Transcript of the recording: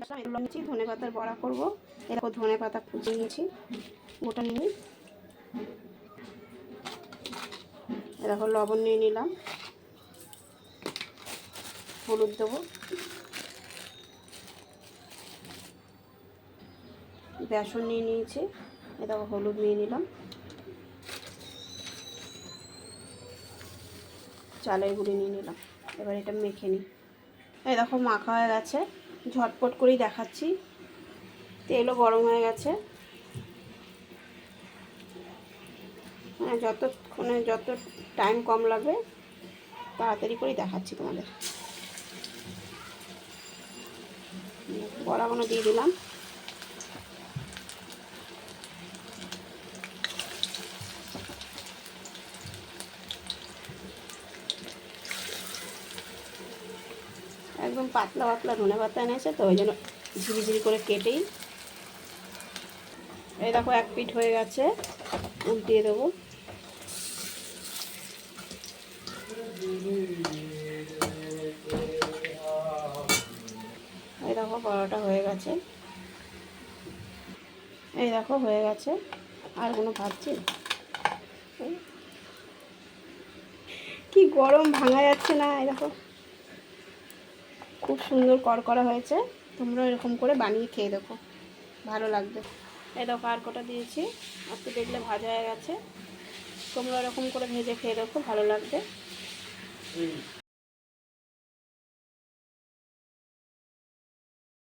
নিয়েছি ধনে পাতার বড়া করব। এরকম ধনে পাতা কুচি নিয়েছি, গোটা নিয়ে। এরকম লবণ নিয়ে নিলাম। হলুদ দেবো। বেসন নিয়ে নিয়েছি এটা হলুদ নিয়ে নিলাম। চালের গুঁড়ি নিয়ে নিলাম। এবার এটা মেখে নিই। এই দেখো, মাখা হয়ে গেছে। ঝটপট করেই দেখাচ্ছি। তেলও গরম হয়ে গেছে। মানে যতক্ষণে যত টাইম কম লাগবে, তাড়াতাড়ি করেই দেখাচ্ছি তোমাদের। বড়া দিয়ে দিলাম। একদম পাতলা পাতলা ধনে পাতা এনেছে তো, ওই জন্য ঝিরি ঝিরি করে কেটেই এই দেখো, এক পিঠ হয়ে গেছে, উল্টিয়ে দেবো। এই দেখো, পরোটা হয়ে গেছে। এই দেখো, হয়ে গেছে। আর কোনো ভাবছি কি গরম ভাঙা যাচ্ছে না, এই দেখো। খুব সুন্দর করকরা হয়েছে। তোমরা এরকম করে বানিয়ে খেয়ে দেখো। ভালো লাগবে। এই দেখো, আর কটা দিয়েছি। আজকে দেখলে ভাজা হয়ে গেছে। তোমরা এরকম করে ভেজে খেয়ে দেখো, ভালো লাগবে।